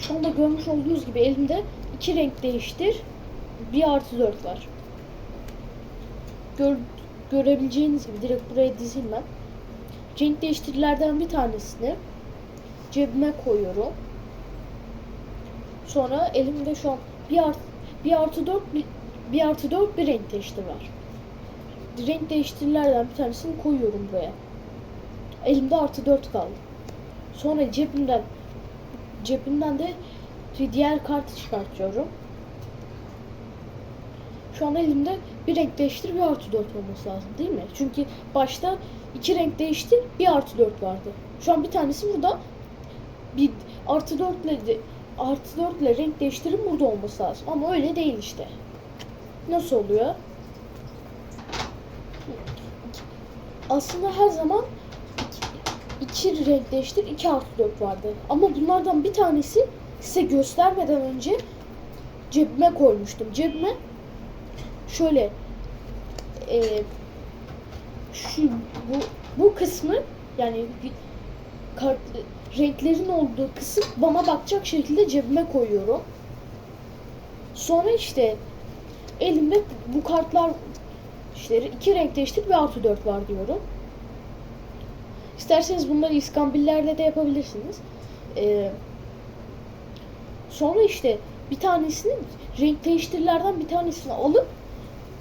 Şu anda görmüş olduğunuz gibi elimde iki renk değiştir. Bir artı dört var. Gör, görebileceğiniz gibi direkt buraya dizeyim ben. Renk değiştirilerden bir tanesini cebime koyuyorum. Sonra elimde şu an bir artı, bir artı dört bir, bir artı dört bir renk değiştir var. Renk değiştirilerden bir tanesini koyuyorum buraya. Elimde artı dört kaldı. Sonra cebimden cebimden de diğer kartı çıkartıyorum. Şu an elimde bir renk değiştir bir artı dört olması lazım değil mi? Çünkü başta iki renk değiştir bir artı dört vardı. Şu an bir tanesi burada. Bir artı dörtle de, artı dörtle renk değiştirin burada olması lazım. Ama öyle değil işte. Nasıl oluyor? Aslında her zaman iki, iki renk değiştir, iki artı dört vardı. Ama bunlardan bir tanesi size göstermeden önce cebime koymuştum. Cebime şöyle e, şu bu bu kısmı yani kart, renklerin olduğu kısım bana bakacak şekilde cebime koyuyorum. Sonra işte elimde bu kartlar işte iki renk değiştir bir artı dört var diyorum. İsterseniz bunları iskambillerle de yapabilirsiniz. Ee, sonra işte bir tanesini renk değiştirilerden bir tanesini alıp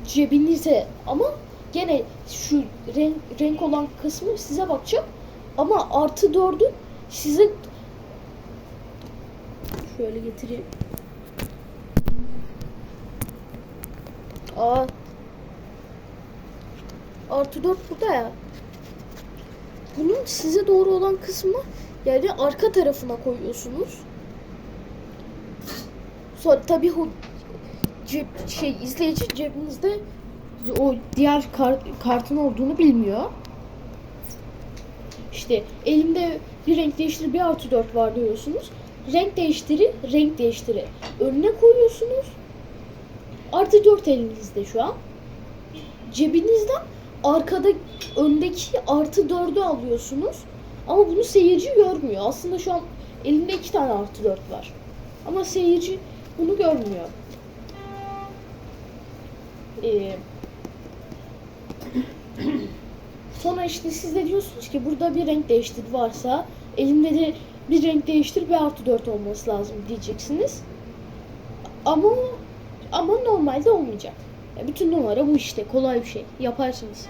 cebinize ama gene şu renk, renk olan kısmı size bakacak ama artı dördü size şöyle getireyim. Aa. Artı dört burada ya. Bunun size doğru olan kısmı yani arka tarafına koyuyorsunuz. Sonra tabii o cep, şey izleyici cebinizde o diğer kart, kartın olduğunu bilmiyor. İşte elimde bir renk değiştiri bir artı dört var diyorsunuz. Renk değiştiri, renk değiştiri. Önüne koyuyorsunuz. Artı dört elinizde şu an. Cebinizden arkada öndeki artı dördü alıyorsunuz. Ama bunu seyirci görmüyor. Aslında şu an elimde iki tane artı dört var. Ama seyirci bunu görmüyor. Ee, sonra işte siz de diyorsunuz ki burada bir renk değiştir varsa elimde de bir renk değiştir bir artı dört olması lazım diyeceksiniz. Ama ama normalde olmayacak. Bütün numara bu işte kolay bir şey yaparsınız.